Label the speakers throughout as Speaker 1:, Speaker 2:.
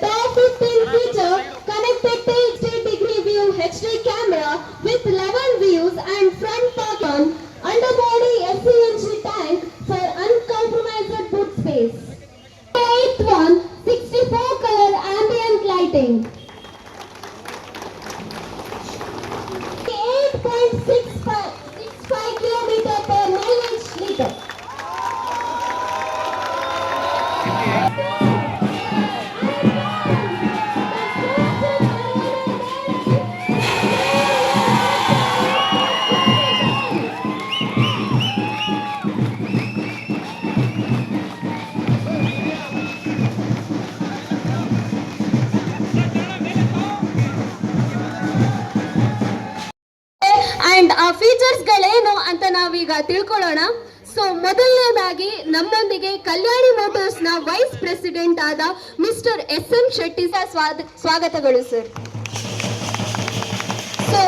Speaker 1: Top 15 feature connected till 3 degree view HD camera with level views and front pocket underbody SCNG tank for uncompromised boot space. Eighth one 64 color ambient lighting.
Speaker 2: ತಿಳ್ಕೊಳ್ಳೋಣ. So ಮೊದಲನೇದಾಗಿ ನಮ್ಮೊಂದಿಗೆ ಕಲ್ಯಾಣಿ ಮೋಟರ್ಸ್ನ vice president ಆದ mister S M Shetty ಸ್ವಾದ- ಸ್ವಾಗತಗಳು sir so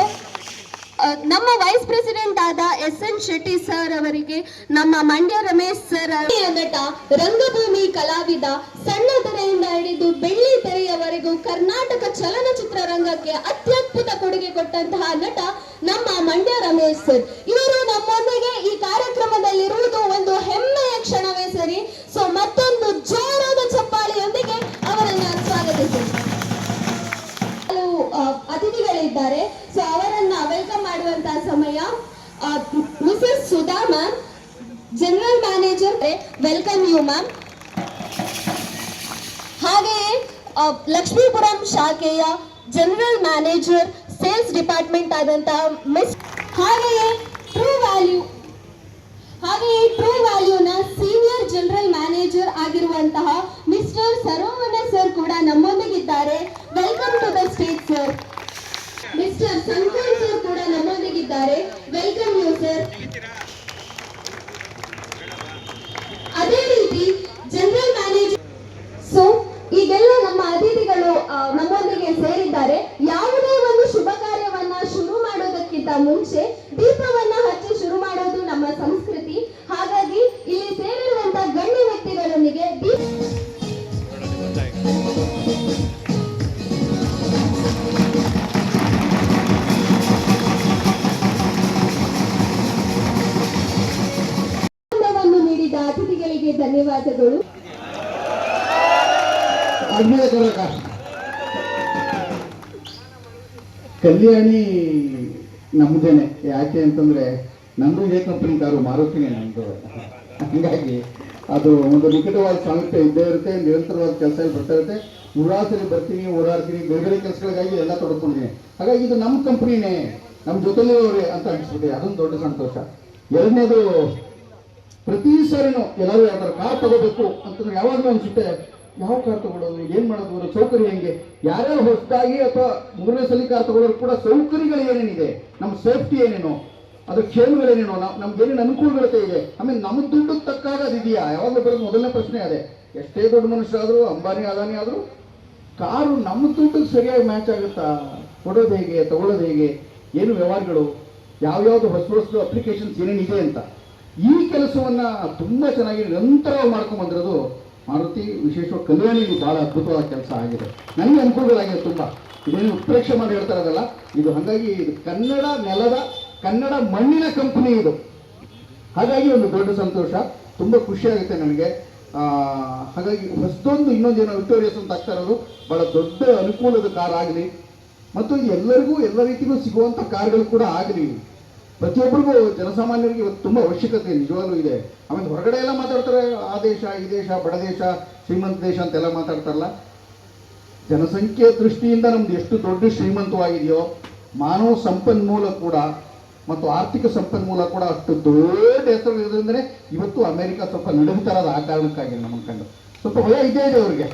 Speaker 2: ನಮ್ಮ vice president ಆದ S N Shetty sir ಅವರಿಗೆ ನಮ್ಮ ಮಂಡ್ಯ ರಮೇಶ್ ಸರ್
Speaker 1: ನಟ ರಂಗಭೂಮಿ ಕಲಾವಿದ ಸಣ್ಣ ತೆರೆಯಿಂದ ಹಿಡಿದು ಬೆಳ್ಳಿ ತೆರೆಯವರೆಗೂ ಕರ್ನಾಟಕ ಚಲನಚಿತ್ರ ರಂಗಕ್ಕೆ ಅತ್ಯದ್ಭುತ ಕೊಡುಗೆ ಕೊಟ್ಟಂತಹ ನಟ ನಮ್ಮ ಮಂಡ್ಯ ರಮೇಶ್ ಸರ್. ಅತಿಥಿಗಳಿದ್ದಾರೆ ಸೊ ಅವರನ್ನ ವೆಲ್ಕಮ್ ಮಾಡುವಂತಹ ಸಮಯ missus Sudha ma'am general manager welcome you ma'am ಹಾಗೆಯೇ ಲಕ್ಷ್ಮೀಪುರಂ ಶಾಖೆಯ ಜನರಲ್ ಮ್ಯಾನೇಜರ್ ಸೇಲ್ಸ್ ಡಿಪಾರ್ಟ್ಮೆಂಟ್ ಆದಂತಹ ಮಿಸ್ ಹಾಗೆಯೇ ಟ್ರೂ ವ್ಯಾಲ್ಯೂ ಹಾಗೆಯೇ ಟ್ರೂ ವ್ಯಾಲ್ಯೂನ ಸೀನಿಯರ್ ಜನರಲ್ ಮ್ಯಾನೇಜರ್ ಆಗಿರುವಂತಹ ಮಿಸ್ಟರ್ ಸರೋವನ ಸರ್ ಕೂಡ ನಮ್ಮೊಂದಿಗಿದ್ದಾರೆ welcome to the state sir mister Sankal sir ಕೂಡ ನಮ್ಮೊಂದಿಗಿದ್ದಾರೆ ವೆಲ್ಕಮ್ ಯು ಸರ್ ಅದೇ ರೀತಿ ಜನರಲ್ ಮ್ಯಾನೇಜರ್ ಸೊ ಈಗೆಲ್ಲ ನಮ್ಮ ಅತಿಥಿಗಳು ಆ, ನಮ್ಮೊಂದಿಗೆ ಸೇರಿದ್ದಾರೆ ಯಾವುದೇ ಒಂದು ಶುಭ ಕಾರ್ಯವನ್ನ ಶುರು ಮಾಡೋದಕ್ಕಿಂತ ಮುಂಚೆ ದೀಪವನ್ನ ಹಚ್ಚಿ ಶುರು ಮಾಡೋದು ನಮ್ಮ ಸಂಸ್ಕೃತಿ. ಹಾಗಾಗಿ ಇಲ್ಲಿ ಸೇರಿರುವಂತ ಗಣ್ಯ ವ್ಯಕ್ತಿಗಳೊಂದಿಗೆ ದೀಪ ನೀಡಿದ ಅತಿಥಿಗಳಿಗೆ ಧನ್ಯವಾದಗಳು.
Speaker 3: ಕಲ್ಯಾಣಿ ನಮ್ದೇನೆ. ಯಾಕೆ ಅಂತಂದ್ರೆ ನಮ್ದು ಇದೇ ಕಂಪನಿ ಕಾರು ಮಾರುತಿನೇ ನಮ್ದು ಹಂಗಾಗಿ ಅದು ಒಂದು ನಿಕಟವಾದ ಸಾಮರ್ಥ್ಯ ಇದ್ದೇ ಇರುತ್ತೆ, ನಿರಂತರವಾದ ಕೆಲಸ ಬರ್ತಾ ಇರುತ್ತೆ. ಊರಾಸರಿ ಬರ್ತೀನಿ ಓಡಾಡ್ತೀನಿ ಬೇರೆ ಬೇರೆ ಕೆಲಸಗಳಿಗಾಗಿ ಎಲ್ಲ ತೊಡ್ಕೊಂಡಿದ್ದೀನಿ ಹಾಗಾಗಿ ಇದು ನಮ್ಮ ಕಂಪ್ನಿನೇ, ನಮ್ಮ ಜೊತೆಲಿರೋರೆ ಅಂತ ಅನ್ಸುತ್ತೆ ಅದೊಂದು ದೊಡ್ಡ ಸಂತೋಷ. ಎರಡನೇದು, ಪ್ರತಿ ಸಾರಿನೂ ಎಲ್ಲರೂ ಯಾವ್ದಾರು ಕಾರ್ ತಗೋಬೇಕು ಅಂತಂದ್ರೆ ಯಾವಾಗಲೂ ಅನ್ಸುತ್ತೆ ಯಾವ ಕಾರ್ ತಗೊಳ್ಳೋದು ಏನ್ ಮಾಡೋದು? ಅವರ ಸೌಕರ್ಯ ಹೆಂಗೆ? ಯಾರ್ಯಾರು ಹೊಸದಾಗಿ ಅಥವಾ ಮೂರನೇ ಸಲ ಕಾರ್ ತಗೊಳ್ಳೋರು ಕೂಡ ಸೌಕರ್ಯಗಳು ಏನೇನಿದೆ? ನಮ್ಮ ಸೇಫ್ಟಿ ಏನೇನು? ಅದು ಕ್ಷೇಮಗಳೇನೇನೋ? ನಮ್ಗೇನೇನು ಅನುಕೂಲಗಳತೆ ಇದೆ? ಆಮೇಲೆ ನಮ್ಮ ದುಡ್ಡು ತಕ್ಕಾಗ ಅದಿದೆಯಾ ಯಾವಾಗಲೂ ಬರೋದು ಮೊದಲನೇ ಪ್ರಶ್ನೆ ಅದೇ. ಎಷ್ಟೇ ದೊಡ್ಡ ಮನುಷ್ಯರಾದರೂ, ಅಂಬಾನಿ, ಅದಾನಿ ಆದ್ರೂ, ಕಾರು ನಮ್ಮ ದುಡ್ಡು ಸರಿಯಾಗಿ ಮ್ಯಾಚ್ ಆಗುತ್ತಾ? ಕೊಡೋದು ಹೇಗೆ? ತಗೊಳ್ಳೋದು ಹೇಗೆ? ಏನು ವ್ಯವಹಾರಗಳು? ಯಾವ್ಯಾವ್ದು ಹೊಸ ಹೊಸ ಅಪ್ಲಿಕೇಶನ್ಸ್ ಏನೇನಿದೆ ಅಂತ? ಈ ಕೆಲಸವನ್ನ ತುಂಬಾ ಚೆನ್ನಾಗಿ ನಿರಂತರ ಮಾಡ್ಕೊಂಡ್ ಬಂದಿರೋದು ಮಾರುತಿ ವಿಶೇಷವಾಗಿ ಕಲ್ಯಾಣಿಲಿ ಬಹಳ ಅದ್ಭುತವಾದ ಕೆಲಸ ಆಗಿದೆ. ನನಗೆ ಅನುಕೂಲಗಳಾಗಿದೆ ತುಂಬ. ಇದೇನು ಉತ್ಪ್ರೇಕ್ಷೆ ಮಾಡಿ ಹೇಳ್ತಾ ಇರೋದಲ್ಲ, ಇದು ಹಾಗಾಗಿ ಇದು ಕನ್ನಡ ನೆಲದ, ಕನ್ನಡ ಮಣ್ಣಿನ ಕಂಪನಿ ಇದು. ಹಾಗಾಗಿ ಒಂದು ದೊಡ್ಡ ಸಂತೋಷ, ತುಂಬ ಖುಷಿ ಆಗುತ್ತೆ ನನಗೆ. ಹಾಗಾಗಿ ಹೊಸದೊಂದು ಇನ್ನೊಂದೇನೋ ವಿಕ್ಟೋರಿಯಸ್ ಅಂತ ಆಗ್ತಾ ಇರೋದು, ಬಹಳ ದೊಡ್ಡ ಅನುಕೂಲದ ಕಾರ್ ಆಗಲಿ, ಮತ್ತು ಎಲ್ಲರಿಗೂ, ಎಲ್ಲ ರೀತಿಯೂ ಸಿಗುವಂಥ ಕಾರ್ಗಳು ಕೂಡ ಆಗಲಿ. ಪ್ರತಿಯೊಬ್ಬರಿಗೂ ಜನಸಾಮಾನ್ಯರಿಗೆ ಇವತ್ತು ತುಂಬ ಅವಶ್ಯಕತೆ, ನಿಜವಾಗ್ಲೂ ಇದೆ. ಆಮೇಲೆ ಹೊರಗಡೆ ಎಲ್ಲ ಮಾತಾಡ್ತಾರೆ, ಆ ದೇಶ, ಈ ದೇಶ, ಬಡ ದೇಶ, ಶ್ರೀಮಂತ ದೇಶ ಅಂತೆಲ್ಲ ಮಾತಾಡ್ತಾರಲ್ಲ. ಜನಸಂಖ್ಯೆ ದೃಷ್ಟಿಯಿಂದ ನಮ್ದು ಎಷ್ಟು ದೊಡ್ಡ ಶ್ರೀಮಂತವಾಗಿದೆಯೋ, ಮಾನವ ಸಂಪನ್ಮೂಲ ಕೂಡ ಮತ್ತು ಆರ್ಥಿಕ ಸಂಪನ್ಮೂಲ ಕೂಡ ಅಷ್ಟು ದೊಡ್ಡ ಹೆಸರು ಇವತ್ತು ಅಮೆರಿಕ ಸ್ವಲ್ಪ ನಡುಗ್ತಾ ಆ ಕಾರಣಕ್ಕಾಗಿ ನಮ್ಮ ಕಂಡು. ಸ್ವಲ್ಪ ಭಯ ಇದೇ ಇದೆ ಅವ್ರಿಗೆ.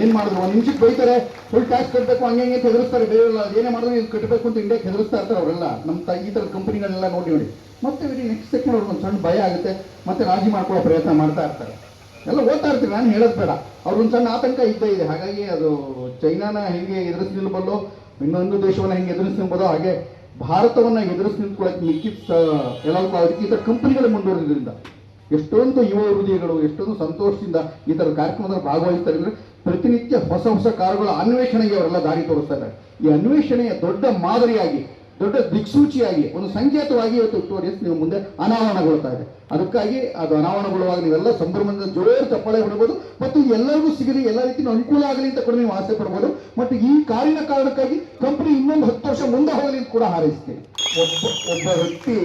Speaker 3: ಏನ್ ಮಾಡಿದ್ರು? ಒಂದು ನಿಮಿಷಕ್ಕೆ ಬೈತಾರೆ ಫುಲ್ ಟ್ಯಾಕ್ಸ್ ಕಟ್ಟಬೇಕು ಹಂಗೆ ಹಂಗೆ ಹೆದರಿಸ್ತಾರೆ. ಬೇರೆ ಎಲ್ಲ ಏನೇ ಮಾಡಿದ್ರು ನೀವು ಕಟ್ಟಬೇಕು ಅಂತ ಇಂಡಿಯಾಕ್ಕೆ ಹೆದರ್ಸ್ತಾ ಇರ್ತಾರೆ ಅವರೆಲ್ಲ. ನಮ್ಮ ಈ ಥರದ ಕಂಪನಿಗಳೆಲ್ಲ ನೋಡಿ ನೋಡಿ. ಮತ್ತೆ ನೆಕ್ಸ್ಟ್ ಸೆಕೆಂಡ್ ಅವ್ರಿಗೆ ಒಂದು ಸಣ್ಣ ಭಯ ಆಗುತ್ತೆ. ಮತ್ತೆ ರಾಜಿ ಮಾಡ್ಕೊಳ್ಳೋ ಪ್ರಯತ್ನ ಮಾಡ್ತಾ ಇರ್ತಾರೆ. ಎಲ್ಲ ಓದ್ತಾ ಇರ್ತೀವಿ, ನಾನು ಹೇಳೋದು ಬೇಡ. ಅವ್ರೊಂದು ಸಣ್ಣ ಆತಂಕ ಇದ್ದೇ ಇದೆ. ಹಾಗಾಗಿ ಅದು ಚೈನಾನ ಹೆಂಗೆ ಎದುರಿಸಿ ನಿಲ್ಬಲ್ಲೋ, ಇನ್ನೊಂದು ದೇಶವನ್ನ ಹೆಂಗೆ ಎದುರಿಸಿ ನಿಲ್ಬೋದೋ ಹಾಗೆ ಭಾರತವನ್ನ ಎದುರಿಸಿ ನಿಂತ್ಕೊಳ್ಳೋಕೆ ಅದಕ್ಕೆ ಈ ಥರ ಕಂಪನಿಗಳು ಮುಂದುವರೆದ್ರಿಂದ ಎಷ್ಟೊಂದು ಯುವ ಹೃದಯಗಳು, ಎಷ್ಟೊಂದು ಸಂತೋಷದಿಂದ ಈ ಥರ ಕಾರ್ಯಕ್ರಮದಲ್ಲಿ ಭಾಗವಹಿಸ್ತಾರೆ ಅಂದರೆ ಪ್ರತಿನಿತ್ಯ ಹೊಸ ಹೊಸ ಕಾರುಗಳ ಅನ್ವೇಷಣೆಗೆ ಅವರೆಲ್ಲ ದಾರಿ ತೋರಿಸ್ತಾರೆ ಈ ಅನ್ವೇಷಣೆಯ ದೊಡ್ಡ ಮಾದರಿಯಾಗಿ, ದೊಡ್ಡ ದಿಕ್ಸೂಚಿಯಾಗಿ, ಒಂದು ಸಂಕೇತವಾಗಿ ಇವತ್ತು ವಿಕ್ಟೋರಿಯಸ್ ನೀವು ಮುಂದೆ ಅನಾವರಣಗೊಳ್ತಾ ಇದೆ. ಅದಕ್ಕಾಗಿ ಅದು ಅನಾವರಣಗೊಳ್ಳುವಾಗ ನೀವೆಲ್ಲ ಸಂಭ್ರಮದಿಂದ ಜೋರು ಚಪ್ಪಾಳೆ ಹೊಡಬಹುದು ಮತ್ತು ಎಲ್ಲರಿಗೂ ಸಿಗಲಿ, ಎಲ್ಲ ರೀತಿಯ ಅನುಕೂಲ ಆಗಲಿ ಅಂತ ಕೂಡ ನೀವು ಆಸೆ ಪಡ್ಬೋದು. ಮತ್ತು ಈ ಕಾರಿನ ಕಾರಣಕ್ಕಾಗಿ ಕಂಪನಿ ಇನ್ನೊಂದು ಹತ್ತು ವರ್ಷ ಮುಂದೆ ಹೋಗಲಿ ಅಂತ ಕೂಡ ಹಾರೈಸ್ತೀನಿ. ಒಬ್ಬ ಒಬ್ಬ ವ್ಯಕ್ತಿ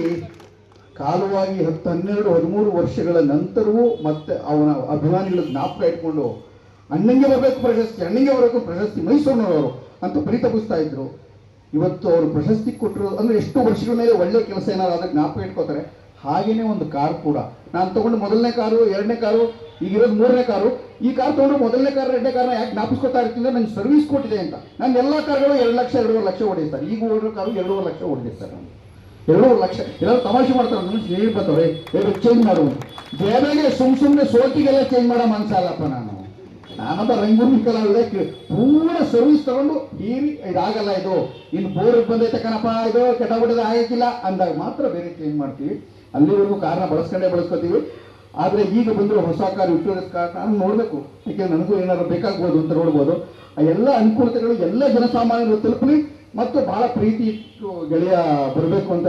Speaker 3: ಕಾಲವಾಗಿ ಹತ್ತು ಹನ್ನೆರಡು, ಹದಿಮೂರು ವರ್ಷಗಳ ನಂತರವೂ ಮತ್ತೆ ಅವನ ಅಭಿಮಾನಿಗಳ ಜ್ಞಾಪಕ ಇಟ್ಕೊಂಡು ಅಣ್ಣಂಗೆ ಬರಬೇಕು ಪ್ರಶಸ್ತಿ, ಅಣ್ಣಂಗೆ ಬರಬೇಕು ಪ್ರಶಸ್ತಿ, ಮೈಸೂರಿನವರು ಅಂತ ಪರಿತಪಿಸ್ತಾ ಇದ್ರು. ಇವತ್ತು ಅವರು ಪ್ರಶಸ್ತಿ ಕೊಟ್ಟರು ಅಂದ್ರೆ ಎಷ್ಟು ವರ್ಷಗಳ ಮೇಲೆ ಒಳ್ಳೆ ಕೆಲಸ ಏನಾದ್ರು ಅದಕ್ಕೆ ಜ್ಞಾಪಕ ಇಟ್ಕೋತಾರೆ. ಹಾಗೇನೆ ಒಂದು ಕಾರ್ ಕೂಡ. ನಾನು ತಗೊಂಡು ಮೊದಲನೇ ಕಾರು, ಎರಡನೇ ಕಾರು ಈಗಿರೋದು ಮೂರನೇ ಕಾರು. ಈ ಕಾರ್ ತಗೊಂಡು ಮೊದಲನೇ ಕಾರ್, ಎರಡನೇ ಕಾರ್ನ ಯಾಕೆ ಜ್ಞಾಪಿಸ್ಕೊತಾ ಇರ್ತೀನಿ ನಂಗೆ ಸರ್ವಿಸ್ ಕೊಟ್ಟಿದೆ ಅಂತ. ನಾನು ಎಲ್ಲ ಕಾರ್ಗಳು ಎರಡು ಲಕ್ಷ, ಎರಡೂವರೆ ಲಕ್ಷ ಹೊಡಿತಾರೆ ಈಗ ಓಡಿರೋ ಕಾರು ಎರಡೂವರೆ ಲಕ್ಷ ಹೊಡೆದಿರ್ತಾರೆ ನಾನು ಎರಡೂವರೆ ಲಕ್ಷ. ಎಲ್ಲರೂ ತಮಾಷೆ ಮಾಡ್ತಾರೆ, ನನ್ನ ಹೇಳಿ ಬರ್ತಾರೆ ಎರಡು ಚೇಂಜ್ ಮಾಡು ಬೇರೆಗೆ ಸುಮ್ ಸುಮ್ಮನೆ ಸೋಟಿಗೆಲ್ಲ ಚೇಂಜ್ ಮಾಡೋ ಮನಸ್ಸಲ್ಲಪ್ಪ ನಾನು. ನಾನೊಬ್ಬ ರಂಗೂರ್ ಕಲಾವಿದ ಪೂರ್ಣ ಪೂರ ಸರ್ವಿಸ್ ತಗೊಂಡು ಹೀರಿ ಇದಾಗಲ್ಲ ಇದು. ಇನ್ನು ಬೋರ್ಗೆ ಬಂದೈತೆ ಕಣಪ್ಪ, ಇದು ಕೆಟ್ಟಬಿಟ್ಟದ ಆಗಿಲ್ಲ ಅಂದಾಗ ಮಾತ್ರ ಬೇರೆ ಚೇಂಜ್ ಮಾಡ್ತೀವಿ. ಅಲ್ಲಿವರೆಗೂ ಕಾರನ್ನ ಬಳಸ್ಕೊಂಡೇ ಬಳಸ್ಕೊತೀವಿ. ಆದರೆ ಈಗ ಬಂದಿರೋ ಹೊಸ ಕಾರ್ ವಿಕ್ಟೋರಿಯಸ್ ಕಾರ್, ನಾನು ನೋಡಬೇಕು. ಯಾಕೆಂದ್ರೆ ನನಗೂ ಏನಾದ್ರು ಬೇಕಾಗ್ಬೋದು ಅಂತ ನೋಡ್ಬೋದು. ಆ ಎಲ್ಲ ಅನುಕೂಲತೆಗಳು ಎಲ್ಲ ಜನಸಾಮಾನ್ಯರು ತಲುಪಲಿ ಮತ್ತು ಬಹಳ ಪ್ರೀತಿ ಇಟ್ಟು ಗೆಳೆಯ ಬರಬೇಕು ಅಂತ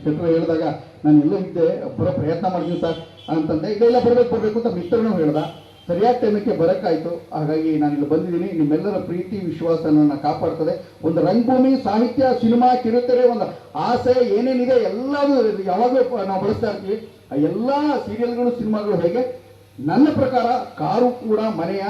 Speaker 3: ಕ್ಷೇತ್ರ ಹೇಳಿದಾಗ ನಾನು ಎಲ್ಲ ಇದ್ದೆ. ಬರೋ ಪ್ರಯತ್ನ ಮಾಡ್ತೀನಿ ಸರ್ ಅಂತಂದೆ. ಇದೆಲ್ಲ ಬರಬೇಕು ಬರಬೇಕು ಅಂತ ಮಿತ್ರನೂ ಹೇಳ್ದ. ಸರಿಯಾದ ಟೈಮಕ್ಕೆ ಬರೋಕ್ಕಾಯಿತು. ಹಾಗಾಗಿ ನಾನು ಇಲ್ಲಿ ಬಂದಿದ್ದೀನಿ. ನಿಮ್ಮೆಲ್ಲರ ಪ್ರೀತಿ, ವಿಶ್ವಾಸ ನನ್ನ ಕಾಪಾಡ್ತದೆ. ಒಂದು ರಂಗಭೂಮಿ, ಸಾಹಿತ್ಯ, ಸಿನಿಮಾ, ಕಿರುತೆರೆ, ಒಂದು ಆಸೆ ಏನೇನಿದೆ ಎಲ್ಲದೂ ಯಾವಾಗಲೂ ನಾವು ಬಳಸ್ತಾ ಇರ್ತೀವಿ. ಆ ಎಲ್ಲ ಸೀರಿಯಲ್ಗಳು ಸಿನಿಮಾಗಳು ಹೇಗೆ? ನನ್ನ ಪ್ರಕಾರ ಕಾರು ಕೂಡ ಮನೆಯ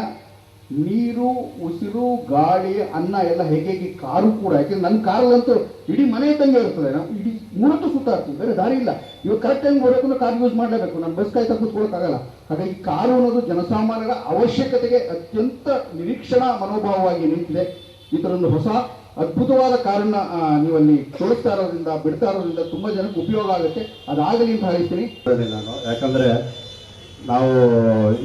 Speaker 3: ನೀರು, ಉಸಿರು, ಗಾಳಿ, ಅನ್ನ ಎಲ್ಲ ಹೇಗೆ ಹೇಗೆ ಕಾರು ಕೂಡ ಯಾಕೆಂದ್ರೆ ನನ್ನ ಕಾರಲ್ಲಂತೂ ಇಡೀ ಮನೆ ಇದ್ದಂಗೆ ಇರ್ತದೆ ನಾವು ಇಡೀ ಮೂರತ್ತು ಸುತ್ತಾಡ್ತೀವಿ ಬೇರೆ ದಾರಿ ಇಲ್ಲ. ಇವಾಗ ಕರೆಕ್ಟ್ ಟೈಮ್ ಬರಬೇಕು ಕಾರ್ ಯೂಸ್ ಮಾಡಲೇಬೇಕು, ನಾನು ಬಸ್ ಕಾಯ್ತಾ ಕೂತ್ಕೊಳ್ಳೋಕ್ಕಾಗಲ್ಲ. ಹಾಗಾಗಿ ಕಾರು ಅನ್ನೋದು ಜನಸಾಮಾನ್ಯರ ಅವಶ್ಯಕತೆಗೆ ಅತ್ಯಂತ ನಿರೀಕ್ಷಣಾ ಮನೋಭಾವವಾಗಿ ನಿಂತಿದೆ. ಈ ಹೊಸ ಅದ್ಭುತವಾದ ಕಾರನ್ನ ನೀವಲ್ಲಿ ತೋರಿಸ್ತಾ ಇರೋದ್ರಿಂದ, ಬಿಡ್ತಾ ಇರೋದ್ರಿಂದ ತುಂಬಾ ಜನಕ್ಕೆ ಉಪಯೋಗ ಆಗುತ್ತೆ. ಅದಾಗಲಿ ಅಂತ ಹೇಳ್ತೀನಿ
Speaker 4: ನಾನು. ಯಾಕಂದ್ರೆ ನಾವು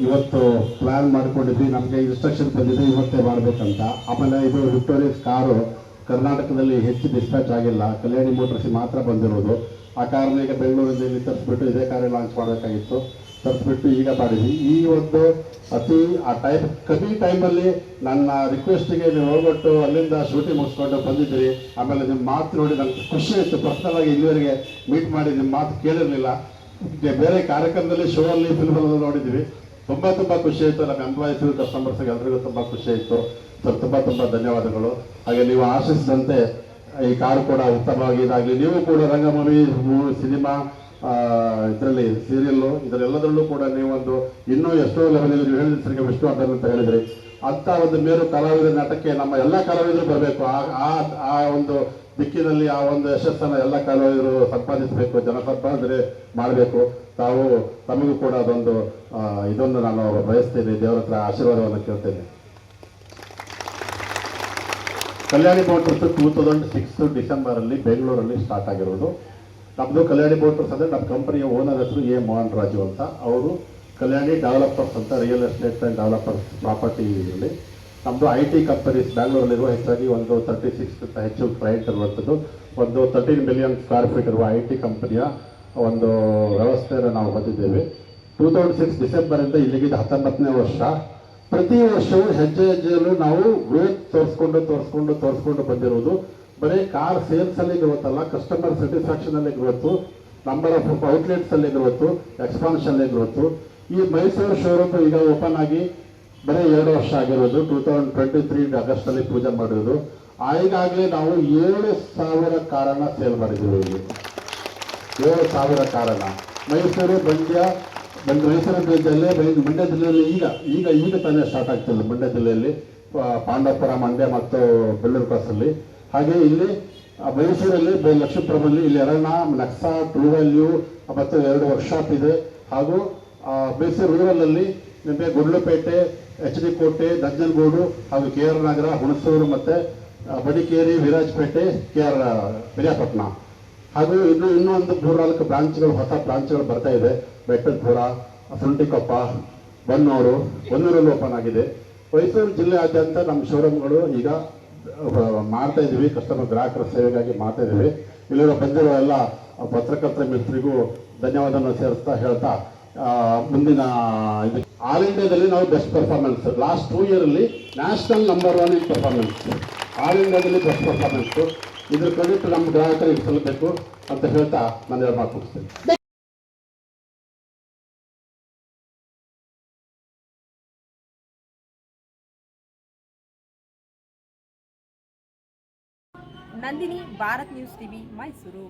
Speaker 4: ಇವತ್ತು ಪ್ಲಾನ್ ಮಾಡಿಕೊಂಡಿದ್ವಿ. ನಮಗೆ ಇನ್ಸ್ಟ್ರಕ್ಷನ್ ಬಂದಿದೆ, ಇವತ್ತೇ ಮಾಡಬೇಕಂತ. ಆಮೇಲೆ ಇದು ವಿಕ್ಟೋರಿಯಸ್ ಕಾರು ಕರ್ನಾಟಕದಲ್ಲಿ ಹೆಚ್ಚು ಡಿಸ್ಪ್ಯಾಚ್ ಆಗಿಲ್ಲ. ಕಲ್ಯಾಣಿ ಮೋಟರ್ಸ್ ಮಾತ್ರ ಬಂದಿರೋದು. ಆ ಕಾರಣ ಈಗ ಬೆಂಗಳೂರಿಂದ ಇಲ್ಲಿ ತರಿಸ್ಬಿಟ್ಟು ಇದೇ ಕಾರೇ ಲಾಂಚ್ ಮಾಡಬೇಕಾಗಿತ್ತು. ತರಿಸ್ಬಿಟ್ಟು ಈಗ ಮಾಡಿದ್ವಿ. ಈ ಒಂದು ಅತಿ, ಆ ಟೈಮ್ ಕಮ್ಮಿ ಟೈಮಲ್ಲಿ ನನ್ನ ರಿಕ್ವೆಸ್ಟ್ಗೆ ನೀವು ಹೋಗ್ಬಿಟ್ಟು ಅಲ್ಲಿಂದ ಶೂಟಿಂಗ್ ಮುಗಿಸ್ಕೊಂಡು ಬಂದಿದ್ದೀರಿ. ಆಮೇಲೆ ನಿಮ್ಮ ಮಾತು ನೋಡಿ ನನಗೆ ಖುಷಿ ಆಯಿತು. ಪರ್ಸನಲ್ ಆಗಿ ಇಲ್ಲಿವರೆಗೆ ಮೀಟ್ ಮಾಡಿ ನಿಮ್ಮ ಮಾತು ಕೇಳಿರಲಿಲ್ಲ. ಬೇರೆ ಕಾರ್ಯಕ್ರಮದಲ್ಲಿ ಶೋ ಅಲ್ಲಿ ಫಿಲ್ಮ್ ನೋಡಿದ್ವಿ ತುಂಬಾ ತುಂಬಾ ಖುಷಿ ಆಯ್ತು. ನಮ್ಮ ಎಂಪ್ಲಾಯೀಸ್ ಕಸ್ಟಮರ್ಸ್ ಎಲ್ರಿಗೂ ತುಂಬಾ ಖುಷಿ ಆಯ್ತು. ಸರ್ ತುಂಬಾ ತುಂಬಾ ಧನ್ಯವಾದಗಳು. ಹಾಗೆ ನೀವು ಆಶಿಸಿದಂತೆ ಈ ಕಾರು ಕೂಡ ಉತ್ತಮವಾಗಿ ಇದಾಗಲಿ. ನೀವು ಕೂಡ ರಂಗಭೂಮಿ ಮೂ- ಸಿನಿಮಾ ಇದರಲ್ಲಿ ಸೀರಿಯಲ್ಲು ಇದರೆಲ್ಲದರಲ್ಲೂ ಕೂಡ ನೀವೊಂದು ಇನ್ನೂ ಎಷ್ಟೋ ಲೆವೆಲ್ ನೀವು ಹೇಳಿದ ಸರಿಗೆ ವಿಷ್ಣು ಅಡ್ಡರ್ ಅಂತ ಹೇಳಿದ್ರಿ. ಅಂತ ಒಂದು ಮೇರು ಕಲಾವಿದ ನಾಟಕಕ್ಕೆ ನಮ್ಮ ಎಲ್ಲ ಕಲಾವಿದರು ಬರಬೇಕು. ಆ, ಆ- ಒಂದು ದಿಕ್ಕಿನಲ್ಲಿ ಆ ಒಂದು ಯಶಸ್ಸನ್ನು ಎಲ್ಲ ಕಲಾವಿದರು ಸಂಪಾದಿಸಬೇಕು ಜನ ಸಂಪಾದನೆ ಮಾಡಬೇಕು. ತಾವು, ತಮಗೂ ಕೂಡ ಅದೊಂದು ಇದೊಂದು ನಾನು ಬಯಸ್ತೇನೆ, ದೇವರ ಹತ್ರ ಆಶೀರ್ವಾದವನ್ನು ಕೇಳ್ತೇನೆ. Kalyani motors two thousand six ಡಿಸೆಂಬರಲ್ಲಿ ಬೆಂಗಳೂರಲ್ಲಿ ಸ್ಟಾರ್ಟ್ ಆಗಿರೋದು. ನಮ್ಮದು ಕಲ್ಯಾಣಿ ಮೋಟರ್ಸ್ ಅಂದರೆ ನಮ್ಮ ಕಂಪನಿಯ ಓನರ್ ಹೆಸರು ಎ ಮೋಹನ್ ರಾಜು ಅಂತ. ಅವರು ಕಲ್ಯಾಣಿ ಡೆವಲಪರ್ಸ್ ಅಂತ ರಿಯಲ್ ಎಸ್ಟೇಟ್ ಆ್ಯಂಡ್ ಡೆವಲಪರ್ಸ್ ಪ್ರಾಪರ್ಟಿಯಲ್ಲಿ ನಮ್ಮದು ಐ ಟಿ ಕಂಪನೀಸ್ ಬ್ಯಾಂಗ್ಳೂರಲ್ಲಿರುವ ಹೆಚ್ಚಾಗಿ ಒಂದು ತರ್ಟಿ ಸಿಕ್ಸ್ ಹೆಚ್ಚು ಕ್ಲೈಂಟ್ ಇರುವಂಥದ್ದು. ಒಂದು ತರ್ಟೀನ್ ಮಿಲಿಯನ್ ಸ್ಕ್ವೇರ್ ಫೀಟ್ ಇರುವ ಐ ಟಿ ಕಂಪನಿಯ ಒಂದು ವ್ಯವಸ್ಥೆಯನ್ನು ನಾವು ಹೊಂದಿದ್ದೇವೆ. ಟೂ ತೌಸಂಡ್ ಸಿಕ್ಸ್ ಡಿಸೆಂಬರಿಂದ ಇಲ್ಲಿಗೆ ಹತ್ತೊಂಬತ್ತನೇ ವರ್ಷ. ಪ್ರತಿ ವರ್ಷವೂ ಹೆಜ್ಜೆ ಹೆಜ್ಜೆಯಲ್ಲೂ ನಾವು ಗ್ರೋತ್ ತೋರಿಸ್ಕೊಂಡು ತೋರಿಸ್ಕೊಂಡು ತೋರಿಸ್ಕೊಂಡು ಬಂದಿರೋದು. ಬರೀ ಕಾರ್ ಸೇಲ್ಸಲ್ಲಿ ಗ್ರೋತ್ ಅಲ್ಲ ಕಸ್ಟಮರ್ ಸ್ಯಾಟಿಸ್ಫ್ಯಾಕ್ಷನ್ ಅಲ್ಲಿ ಗ್ರೋತು ನಂಬರ್ ಆಫ್ ಔಟ್ಲೆಟ್ಸಲ್ಲಿ ಗ್ರೋತು ಎಕ್ಸ್ಪಾನ್ಷನ್ ಅಲ್ಲಿ ಗ್ರೋತು ಈ ಮೈಸೂರು ಶೋರೂಮ್ ಈಗ ಓಪನ್ ಆಗಿ ಬರೀ ಎರಡು ವರ್ಷ ಆಗಿರೋದು. Two thousand twenty three August ಅಲ್ಲಿ ಪೂಜೆ ಮಾಡಿರೋದು. ಈಗಾಗಲೇ ನಾವು ಏಳು ಸಾವಿರ ಕಾರಣ ಸೇಲ್ ಮಾಡಿದ್ದೀವಿ ಇಲ್ಲಿ. ಏಳು ಸಾವಿರ ಕಾರಣ ಮೈಸೂರು, ಮಂಡ್ಯ ಮೈಸೂರು ಜಿಲ್ಲೆ ಮಂಡ್ಯ ಜಿಲ್ಲೆಯಲ್ಲಿ ಈಗ ಈಗ ಈಗ ತಾನೇ ಸ್ಟಾರ್ಟ್ ಆಗ್ತಿಲ್ಲ ಮಂಡ್ಯ ಜಿಲ್ಲೆಯಲ್ಲಿ. ಪಾಂಡವಪುರ, ಮಂಡ್ಯ ಮತ್ತು ಬೆಳ್ಳೂರು ಕ್ರಾಸಲ್ಲಿ ಹಾಗೆ ಇಲ್ಲಿ ಮೈಸೂರಲ್ಲಿ ಲಕ್ಷ್ಮೀಪುರಮಲ್ಲಿ ಇಲ್ಲಿ ಎರಡನ ನಕ್ಸಾ ಟ್ರೂ ವ್ಯಾಲ್ಯೂ ಮತ್ತು ಎರಡು ವರ್ಕ್ಶಾಪ್ ಇದೆ. ಹಾಗೂ ಮೈಸೂರು ರೂರಲಲ್ಲಿ ನಿಮಗೆ ಗುಂಡ್ಲುಪೇಟೆ, ಎಚ್ ಡಿ ಕೋಟೆ ನಂಜನಗೂಡು ಹಾಗೂ ಕೆ ಆರ್ ನಗರ, ಹುಣಸೂರು ಮತ್ತು ಬಡಿಕೇರಿ ವಿರಾಜಪೇಟೆ, ಕೆ ಆರ್ ಪಿರಿಯಾಪಟ್ಟಣ ಹಾಗೂ ಇನ್ನು, ಇನ್ನೂ ಒಂದು ಮೂರ್ನಾಲ್ಕು ಬ್ರಾಂಚ್ಗಳು, ಹೊಸ ಬ್ರಾಂಚ್ಗಳು ಬರ್ತಾ ಇದೆ. ಬೆಟ್ಟದಪುರ ಸುಂಟಿಕೊಪ್ಪ ಬನ್ನೂರು, ಬನ್ನೂರಲ್ಲಿ ಓಪನ್ ಆಗಿದೆ. ಮೈಸೂರು ಜಿಲ್ಲೆಯಾದ್ಯಂತ ನಮ್ಮ ಶೋರೂಮ್ಗಳು ಈಗ ಮಾಡ್ತಾ ಇದ್ದೀವಿ. ಕಸ್ಟಮರ್ ಗ್ರಾಹಕರ ಸೇವೆಗಾಗಿ ಮಾಡ್ತಾ ಇದ್ದೀವಿ. ಇಲ್ಲಿರೋ ಬಂದಿರೋ ಎಲ್ಲ ಪತ್ರಕರ್ತರ ಮಿತ್ರರಿಗೂ ಧನ್ಯವಾದವನ್ನು ಸೇರಿಸ್ತಾ ಹೇಳ್ತಾ ಮುಂದಿನ ಇದು. ಆಲ್ ಇಂಡಿಯಾದಲ್ಲಿ ನಾವು best performance last two ಇಯರಲ್ಲಿ national number one in performance all ಇಂಡಿಯಾದಲ್ಲಿ ಬೆಸ್ಟ್ ಪರ್ಫಾರ್ಮೆನ್ಸು ಇದ್ರ ಕ್ರೆಡಿಟ್ ನಮ್ಮ ಗ್ರಾಹಕರಿಗೆ ಸಲ್ಲಬೇಕು ಅಂತ ಹೇಳ್ತಾ ನಾನು ಎರಡು
Speaker 5: ನಂದಿನಿ, ಭಾರತ್ ನ್ಯೂಸ್ ಟಿವಿ, ಮೈಸೂರು.